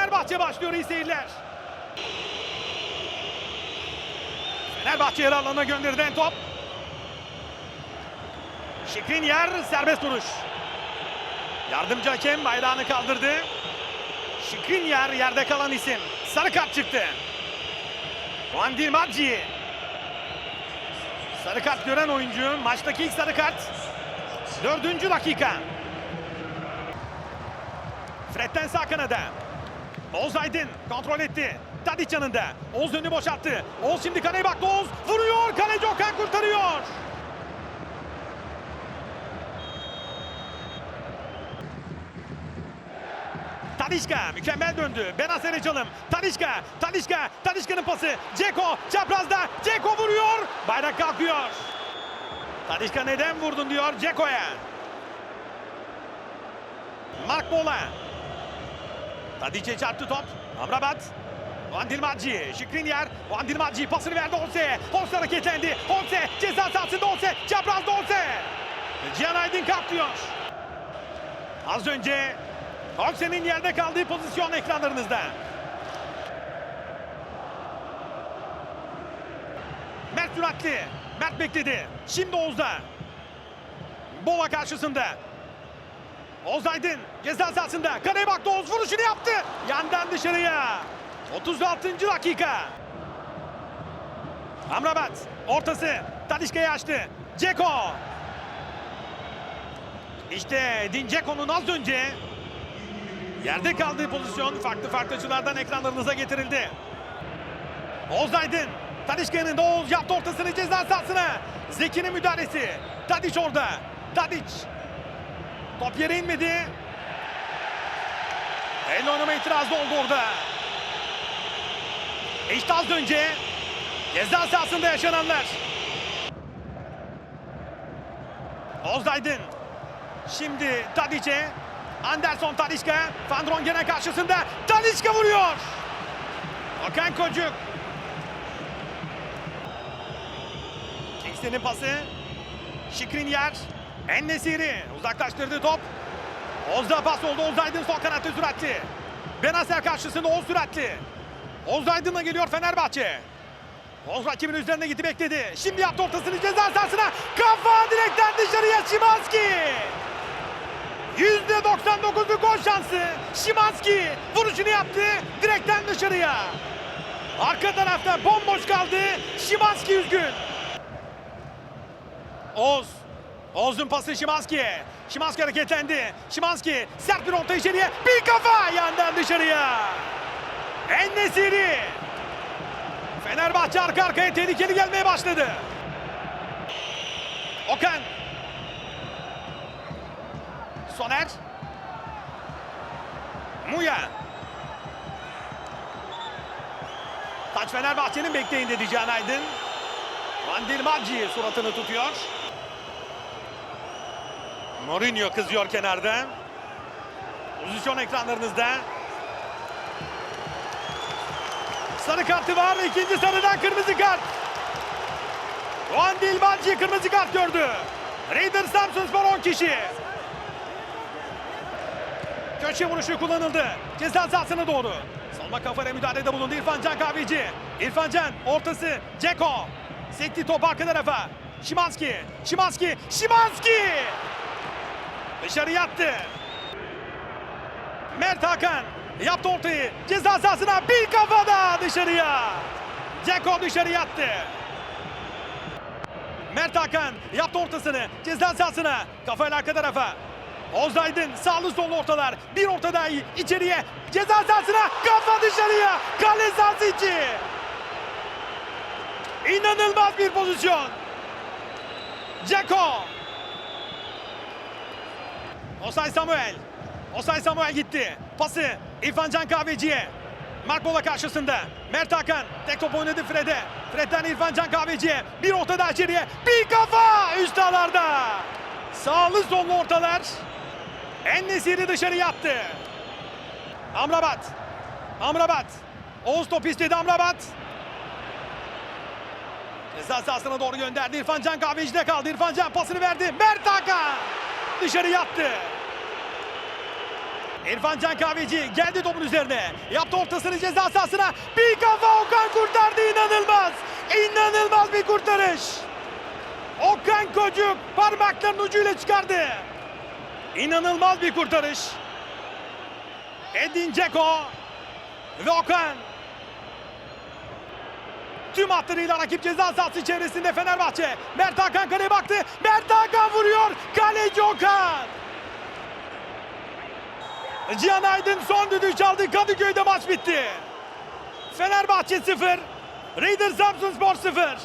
Fenerbahçe başlıyor iyi seyirler. Fenerbahçe yarı alanına gönderilen top. Şikrinyar serbest vuruş. Yardımcı hakem bayrağını kaldırdı. Şikrinyar yerde kalan isim. Sarı kart çıktı. Juan Dilmaggi. Sarı kart gören oyuncu. Maçtaki ilk sarı kart. Dördüncü dakika. Fred'den sağ kanada. Oğuz Aydın kontrol etti. Tadiç yanında. Oğuz önünü boşalttı. Oğuz şimdi kaleye baktı. Oğuz vuruyor. Kaleci Okan kurtarıyor. Talişka mükemmel döndü. Benaser Çalım. Talişka, Talişka, Talişka'nın pası. Ceko çaprazda. Ceko vuruyor. Bayrak kalkıyor. Talişka neden vurdun diyor Ceko'ya. Mark Bola. Tadic'e çarptı top. Amrabat. Van Dilmacci, Şikrinyar, Van Dilmacci pasını verdi Olse. Olse hareketlendi. Olse ceza sahasında Olse. Çaprazda Olse. Cihan Aydın kaptıyor. Az önce Olse'nin yerde kaldığı pozisyon ekranlarınızda. Mert süratli. Mert bekledi. Şimdi Oğuz'da. Bola karşısında. Oğuz Aydın ceza sahasında. Kaleye baktı Oğuz vuruşunu yaptı. Yandan dışarıya. 36. dakika. Amrabat ortası. Tadişka'ya açtı. Ceko. İşte Din Ceko'nun az önce yerde kaldığı pozisyon farklı farklı açılardan ekranlarınıza getirildi. Oğuz Aydın. Tadişka'nın da Oğuz yaptı ortasını ceza sahasına. Zeki'nin müdahalesi. Tadiç orada. Tadiç. Top yere inmedi. El oynama itirazı oldu orada. İşte az önce ceza sahasında yaşananlar. Oğuz Aydın. Şimdi Tadiç'e. Anderson Talişka. Van Drongen'e karşısında. Talişka vuruyor. Okan Kocuk. Kingston'ın pası. Şikrinyar. Ennesiri uzaklaştırdı top. Oğuz'da pas oldu. Oğuz Aydın sol kanatta süratli. Benaser karşısında Oğuz süratli. Oğuz Aydın'la geliyor Fenerbahçe. Oğuz rakibin üzerine gitti bekledi. Şimdi yaptı ortasını ceza sahasına. Kafa direkten dışarıya Şimanski. %99'luk gol şansı. Şimanski vuruşunu yaptı. Direkten dışarıya. Arka tarafta bomboş kaldı. Şimanski üzgün. Oğuz. Oğuz'un pası Şimanski'ye. Şimanski hareketlendi. Şimanski sert bir orta içeriye. Bir kafa yandan dışarıya. Ennesiri. Fenerbahçe arka arkaya tehlikeli gelmeye başladı. Okan. Soner. Muya. Taç Fenerbahçe'nin bekleyin dedi Can Aydın. Van Dilmaggi suratını tutuyor. Mourinho kızıyor kenarda. Pozisyon ekranlarınızda. Sarı kartı var. İkinci sarıdan kırmızı kart. Van Dilmaggi kırmızı kart gördü. Raider Samsunspor 10 kişi. Köşe vuruşu kullanıldı. Ceza sahasına doğru. Salma kafayla müdahalede bulundu İrfan Can Kahveci. İrfan Can ortası. Ceko. Sekti top arka tarafa. Şimanski. Şimanski. Şimanski. Dışarı yattı. Mert Hakan yaptı ortayı. Ceza sahasına bir kafada dışarıya. Ceko dışarı yattı. Mert Hakan yaptı ortasını. Ceza sahasına. Kafayla arka tarafa. Oğuz Aydın sağlı sollu ortalar. Bir orta daha iyi. içeriye. Ceza sahasına. Kafa dışarıya. Kale sahası içi. İnanılmaz bir pozisyon. Ceko. Osay Samuel. Osay Samuel gitti. Pası İrfan Can Kahveci'ye. Mark Bola karşısında. Mert Hakan tek top oynadı Fred'e. Fred'den İrfan Can Kahveci'ye. Bir orta daha içeriye. Bir kafa üst ağlarda. Sağlı sollu ortalar. Ennesiri dışarı yattı. Amrabat. Amrabat. Oğuz top istedi Amrabat. Ceza sahasına doğru gönderdi. İrfan Can Kahveci'de kaldı. İrfan Can pasını verdi. Mert Hakan. Dışarı yattı. İrfan Can Kahveci geldi topun üzerine. Yaptı ortasını ceza sahasına. Bir kafa Okan kurtardı inanılmaz. İnanılmaz bir kurtarış. Okan Kocuk parmaklarının ucuyla çıkardı. İnanılmaz bir kurtarış. Edin Dzeko ve Okan. Tüm hatlarıyla rakip ceza sahası çevresinde Fenerbahçe. Mert Hakan kaleye baktı. Mert Hakan vuruyor. Kaleci Okan. Cihan Aydın son düdüğü çaldı. Kadıköy'de maç bitti. Fenerbahçe 0. Raiders Samsunspor 0.